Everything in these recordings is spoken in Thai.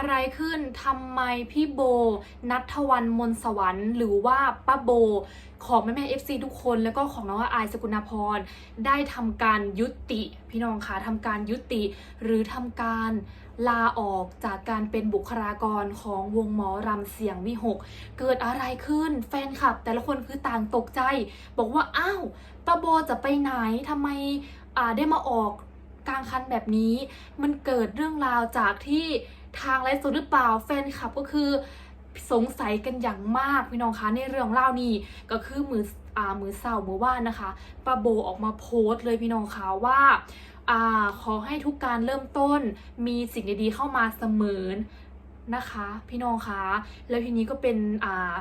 อะไรขึ้นทำไมพี่โบ นัทวันมนสวรรค์หรือว่าป้าโบ ของแม่แม่เอฟซีทุกคนแล้วก็ของน้องอายสกุณาพร ได้ทำการยุติ พี่น้องคะทำการยุติ หรือทำการลาออกจากการเป็นบุคลากรของวงหมอรำเสียงวิหก เกิดอะไรขึ้นแฟนคลับ แต่ละคนคือต่างตกใจ บอกว่าอ้าวป้าโบจะไปไหนทำไมได้มาออกกลางคันแบบนี้ มันเกิดเรื่องราวจากที่ ทางไลฟ์สดหรือเปล่าแฟนคลับก็คือสงสัยกันอย่างมากพี่น้องคะในเรื่องเล่านี้ก็คือมืออ่ามือเศร้ามือว่านนะคะป้าโบออกมาโพสต์เลยพี่น้องคะว่าอ่าขอให้ทุกการเริ่มต้นมีสิ่งดีๆเข้ามาเสมอนะคะ พี่น้องคะแล้วทีนี้ก็เป็นอ่า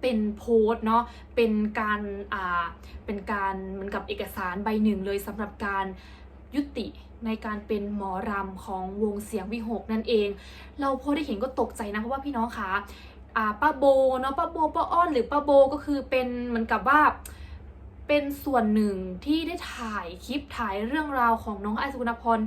เป็นโพสเนาะ เป็นการอ่าเป็นการเหมือนกับเอกสารใบหนึ่งเลยสำหรับการยุติ ในการเป็นหมอรำของวงเสียงวิหกนั่นเอง เราพอได้เห็นก็ตกใจนะเพราะว่าพี่น้องคะอาป้าโบเนาะป้าโบป้าอ้อนหรือป้าโบก็คือเป็นเหมือนกับว่าเป็นส่วนหนึ่งที่ได้ถ่ายคลิปถ่ายเรื่องราวของน้องไอสุกุณาพร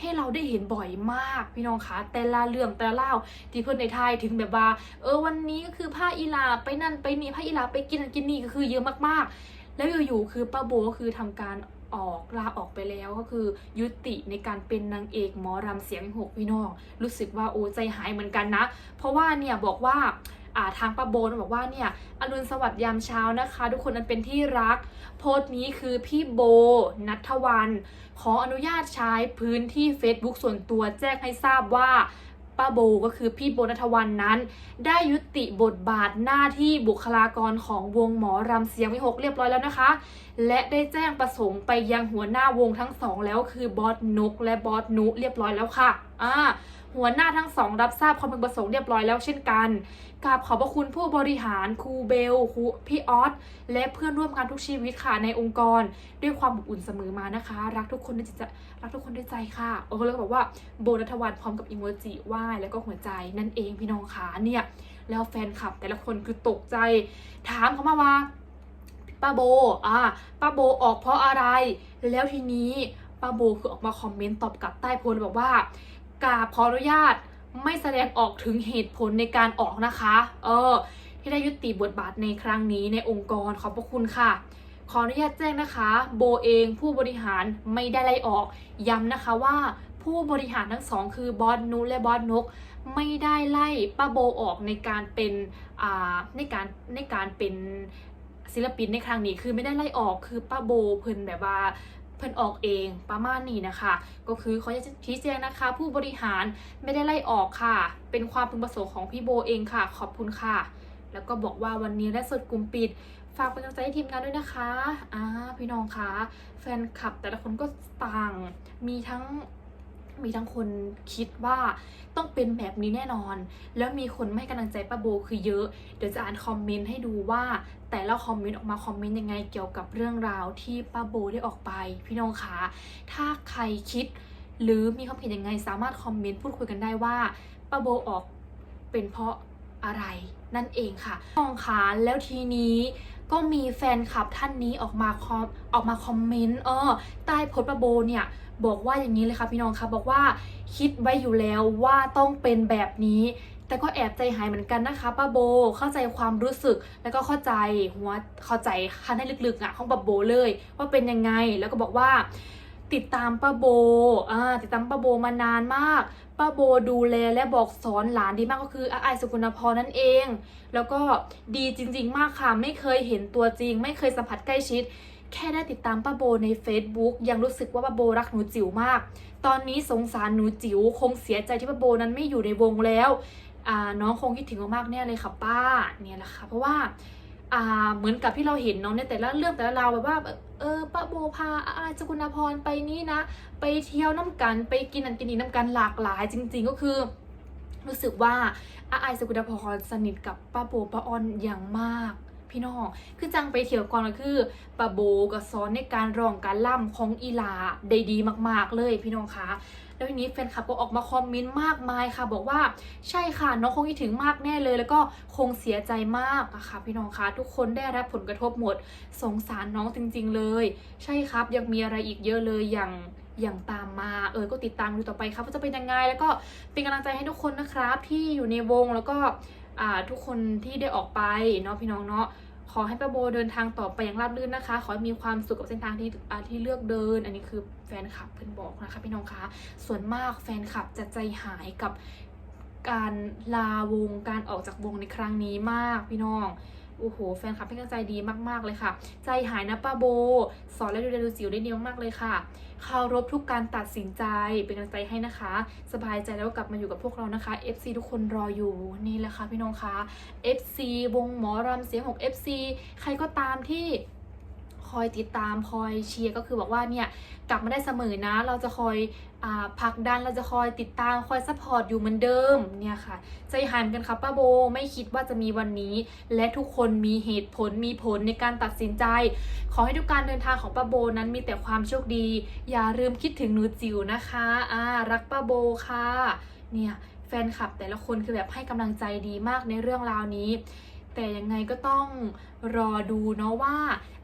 ให้เราได้เห็นบ่อยมากพี่น้องคะแต่ละเรื่องแต่ละเล่าที่เพื่อนในไทยถึงแบบว่า เออวันนี้ก็คือผ้าอีลาไปนั่นไปนี่ผ้าอีลาไปกินนั่นกินนี่ก็คือเยอะมากๆ แล้วอยู่ๆคือป้าโบก็คือทำการ ออกลาออกไปแล้วก็คือ ยุติในการเป็นนางเอกหมอรำเสียงหกพี่น้อง รู้สึกว่าโอ้ใจหายเหมือนกันนะ เพราะว่าเนี่ยบอกว่าาทางป้าโบนบอกว่าเนี่ยอรุณสวัสดิ์ยามเช้านะคะ ทุกคนนั้นเป็นที่รัก โพสต์นี้คือพี่โบนัทวัน ขออนุญาตใช้พื้นที่ Facebook ส่วนตัวแจ้งให้ทราบว่า ป้าโบก็คือพี่โบนัทวันนั้น ได้ยุติบทบาทหน้าที่บุคลากรของวงหมอรำเสียงวิหกเรียบร้อยแล้วนะคะ และได้แจ้งประสงค์ไปยังหัวหน้าวงทั้งสองแล้วคือบอสนุกและบอสนุเรียบร้อยแล้วค่ะอ่า หัวหน้าทั้งสองรับทราบความประสงค์เรียบร้อยแล้วเช่นกันกราบขอบพระคุณผู้บริหารครูเบลครูพี่ออสและเพื่อนร่วมงานทุกชีวิตค่ะในองค์กร ด้วยความอบอุ่นเสมอมานะคะ รักทุกคนด้วยใจรักทุกคนด้วยใจค่ะโอ้แล้วก็บอกว่าโบนัทวันพร้อมกับอีโมจิไหว้แล้วก็หัวใจนั่นเองพี่น้องขาเนี่ยแล้วแฟนคลับแต่ละคนคือตกใจ ถามเขามาว่าป้าโบอ่าป้าโบออกเพราะอะไร แล้วทีนี้ป้าโบคือออกมาคอมเมนต์ตอบกลับใต้โพสบอกว่า กาขออนุญาตไม่แสดงออกถึงเหตุผลในการออกนะคะ เออ ที่ได้ยุติบทบาทในครั้งนี้ในองค์กรขอบพระคุณค่ะ ขออนุญาตแจ้งนะคะ โบเองผู้บริหารไม่ได้ไล่ออก ย้ำนะคะว่าผู้บริหารทั้งสองคือบอสนุและบอสนก ไม่ได้ไล่ป้าโบออกในการเป็นอ่าในการในการเป็นศิลปินในครั้งนี้คือไม่ได้ไล่ออกคือป้าโบเพิ่นแบบว่า เพิ่นออกเองประมาณนี้นะคะ ก็คือเขาจะชี้แจงนะคะ ผู้บริหารไม่ได้ไล่ออกค่ะ เป็นความพึงประสงค์ของพี่โบเองค่ะ ขอบคุณค่ะ แล้วก็บอกว่าวันนี้และสดกลุ่มปิด ฝากเป็นกำลังใจให้ทีมงานด้วยนะคะอ่าพี่น้องคะแฟนคลับแต่ละคนก็ต่างมีทั้ง มีทั้งคนคิดว่าต้องเป็นแบบนี้แน่นอน แล้วมีคนไม่ให้กำลังใจป้าโบคือเยอะ เดี๋ยวจะอ่านคอมเมนต์ให้ดูว่า แต่ละคอมเมนต์ออกมาคอมเมนต์ยังไงเกี่ยวกับเรื่องราวที่ป้าโบได้ออกไป พี่น้องคะถ้าใครคิด หรือมีความเห็นยังไงสามารถคอมเมนต์พูดคุยกันได้ว่าป้าโบออกเป็นเพราะอะไรนั่นเองค่ะน้องคะแล้วทีนี้ ก็มีแฟนคลับท่านนี้ออกมาคอมออกมาคอมเมนต์เออใต้โพสต์ป้าโบเนี่ยบอกว่าอย่างนี้เลยค่ะพี่น้องคะบอกว่าคิดไว้อยู่แล้วว่าต้องเป็นแบบนี้ แต่ก็แอบใจหายเหมือนกันนะคะป้าโบเข้าใจความรู้สึกแล้วก็เข้าใจหัวเข้าใจคันให้ลึกๆอะของป้าโบเลย ว่าเป็นยังไงแล้วก็บอกว่า ติดตามป้าโบอ่าติดตามป้าโบมานานมากป้าโบดูแลและบอกสอนหลานดีมากก็คืออาไอายสกุณพรนั่นเอง แล้วก็ดีจริง ๆ มากค่ะ ไม่เคยเห็นตัวจริง ไม่เคยสัมผัสใกล้ชิด แค่ได้ติดตามป้าโบใน Facebook ยังรู้สึกว่าป้าโบรักหนูจิ๋วมาก ตอนนี้สงสารหนูจิ๋วคงเสียใจที่ป้าโบนั้นไม่อยู่ในวงแล้วน้องคงคิดถึงมากๆแน่เลยค่ะป้าเนี่ยแหละค่ะเพราะว่า อ่าเหมือนกับที่เราเห็นเน้องในแต่ละเรื่องแต่ละราวแบบว่าเออป้าโบพาอาสกุณพรไปนี่นะ ไปเที่ยวน้ำกันไปกินอันกินนี่น้ำกันหลากหลายจริง ๆ ก็คือ รู้สึกว่าอาไอสกุลพรสนิทกับป้าโบป้าออนอย่างมาก พี่น้อง คือจังไปเที่ยวก่อนก็คือป้าโบก็สอนในการร้องการล่ำของอีหลาได้ดีมาก ๆเลยพี่น้องคะ แล้วทีนี้แฟนคลับก็ออกมาคอมเมนต์มากมายค่ะ บอกว่าใช่ค่ะน้องคงคิดถึงมากแน่เลย แล้วก็คงเสียใจมากอะค่ะ พี่น้องคะทุกคนได้รับผลกระทบหมด สงสารน้องจริง ๆ เลย ใช่ครับยังมีอะไรอีกเยอะเลยอย่างอย่างตามมาเออก็ติดตามดูต่อไปครับว่าจะเป็นยังไง แล้วก็เป็นกำลังใจให้ทุกคนนะครับที่อยู่ในวงแล้วก็ทุกคนที่ได้ออกไปเนาะพี่น้องเนาะ ขอให้ป้าโบเดินทางต่อไปอย่างราบรื่นนะคะ ขอให้มีความสุขกับเส้นทางที่ที่เลือกเดิน อันนี้คือแฟนคลับเพื่อนบอกนะคะพี่น้องคะ ส่วนมากแฟนคลับจะใจหายกับการลาวงการออกจากวงในครั้งนี้มากพี่น้อง โอ้โห แฟนคลับเป็นกำลังใจดีมากๆเลยค่ะ ใจหายนะป้าโบ สอนและดูแลดูจิ๋วได้ดีมากๆเลยค่ะเคารพทุกการตัดสินใจเป็นกำลังใจให้นะคะ สบายใจแล้วกลับมาอยู่กับพวกเรานะคะ FC ทุกคนรออยู่นี่แหละค่ะพี่น้องคะ FC วงหมอรำเสียงหก FC ใครก็ตามที่ คอยติดตามคอยเชียร์ก็คือบอกว่าเนี่ยกลับมาได้เสมอนะ เราจะคอยอผลักดันเราจะคอยติดตามคอยซัพพอร์ตอยู่เหมือนเดิมเนี่ยค่ะ ใจหายเหมือนกันค่ะป้าโบไม่คิดว่าจะมีวันนี้ และทุกคนมีเหตุผลมีผลในการตัดสินใจ ขอให้ทุกการเดินทางของป้าโบนั้นมีแต่ความโชคดี อย่าลืมคิดถึงหนูจิ๋วนะคะอ่ารักป้าโบค่ะเนี่ยแฟนคลับแต่ละคนคือแบบให้กำลังใจดีมากในเรื่องราวนี้ แต่ยังไงก็ต้องรอดูเนาะว่า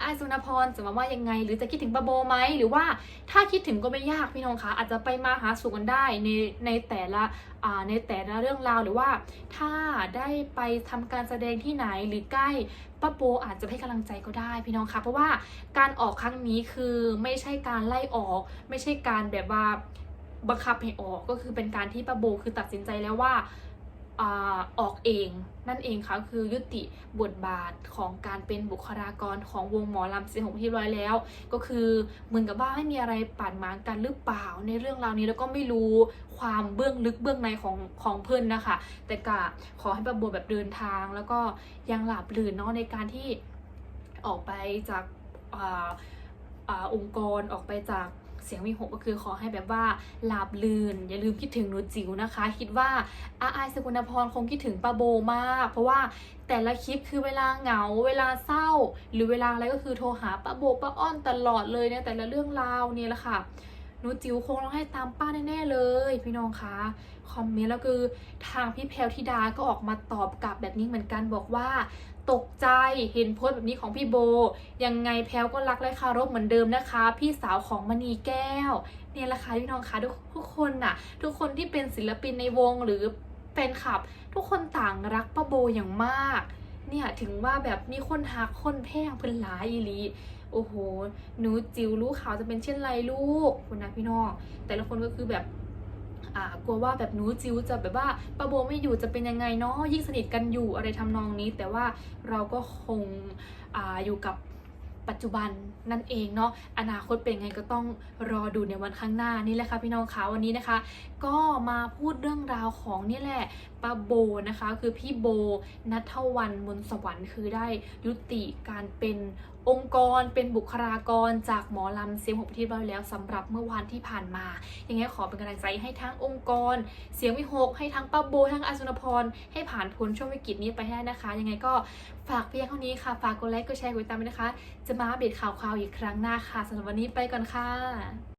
อาสุนพรจะมาว่ายังไง หรือจะคิดถึงป้าโบไหมหรือว่าถ้าคิดถึงก็ไม่ยากพี่น้องคะอาจจะไปมาหาสู่กันได้ในในแต่ละอ่าในแต่ละเรื่องราวหรือว่า ถ้าได้ไปทำการแสดงที่ไหนหรือใกล้ป้าโบอาจจะให้กำลังใจก็ได้พี่น้องคะเพราะว่าการออกครั้งนี้คือไม่ใช่การไล่ออก ไม่ใช่การแบบว่าบังคับให้ออกก็คือเป็นการที่ป้าโบคือตัดสินใจแล้วว่า อออกเองนั่นเองค่ะคือยุติบทบาทของการเป็นบุคลากรของวงหมอลำเสียงหกที่ร้อยแล้ว ก็คือเหมือนกับว่าไม่มีอะไรปาดหมางกันหรือเปล่าในเรื่องราวนี้แล้วก็ไม่รู้ความเบื้องลึกเบื้องในของของเพื่อนนะคะ แต่กะขอให้ประบัวแบบเดินทาง แล้วก็ยังหลับลื่นเนาะในการที่ออกไปจากอาอาองค์กรออกไปจาก เสียงวิหกก็คือขอให้แบบว่าหลับลื่น อย่าลืมคิดถึงหนูจิ๋วนะคะ คิดว่าอาอายสกุลพรคงคิดถึงป้าโบมาก เพราะว่าแต่ละคลิปคือเวลาเหงา เวลาเศร้า หรือเวลาอะไรก็คือโทรหาป้าโบป้าอ้อนตลอดเลยเนี่ยแต่ละเรื่องราวเนี่ยแหละค่ะ หนูจิ๋วคงร้องให้ตามป้าแน่ๆเลย พี่น้องคะคอมเมนต์แล้วคือทางพี่แพลวธิดาก็ออกมาตอบกลับแบบนี้เหมือนกันบอกว่า ตกใจเห็นโพสต์แบบนี้ของพี่โบ ยังไงแพลวก็รักและคารพเหมือนเดิมนะคะ พี่สาวของมณีแก้ว เนี่ยแหละค่ะพี่น้องคะทุกทุกคนน่ะ ทุกคนที่เป็นศิลปินในวงหรือแฟนคลับ ทุกคนต่างรักป้าโบอย่างมาก เนี่ยถึงว่าแบบมีคนหักคนแพงเพิ่นหลายอีลี โอ้โห หนูจิ๋วรู้ข่าวจะเป็นเช่นไรลูกคุณนะพี่น้องแต่ละคนก็คือแบบกลัวว่าแบบหนูจิ๋วจะแบบว่าป้าโบไม่อยู่จะเป็นยังไงเนาะยิ่งสนิทกันอยู่อะไรทำนองนี้ แต่ว่าเราก็คงออยู่กับปัจจุบันนั่นเองเนาะอนาคตเป็นยังไงก็ต้องรอดูในวันข้างหน้านี่แหละค่ะพี่น้องคะวันนี้นะคะ ก็มาพูดเรื่องราวของนี่แหละป้าโบนะคะ คือพี่โบนัทวันมนสวรรค์คือได้ยุติการเป็น องค์กรเป็นบุคลากรจากหมอลำเสียงหกที่ร้อยแล้วสำหรับเมื่อวานที่ผ่านมา ยังไงขอเป็นกำลังใจให้ทั้งองค์กร เสียงวิหกให้ทั้งป้าโบทั้งอาสุนพร ให้ผ่านพ้นช่วงวิกฤตนี้ไปให้ได้นะคะ ยังไงก็ฝากเพียงเท่านี้ค่ะ ฝากกดไลค์กดแชร์กดติดตามด้วยนะคะ จะมาเบ็ดข่าวๆอีกครั้งหน้าค่ะสำหรับวันนี้ไปก่อนค่ะ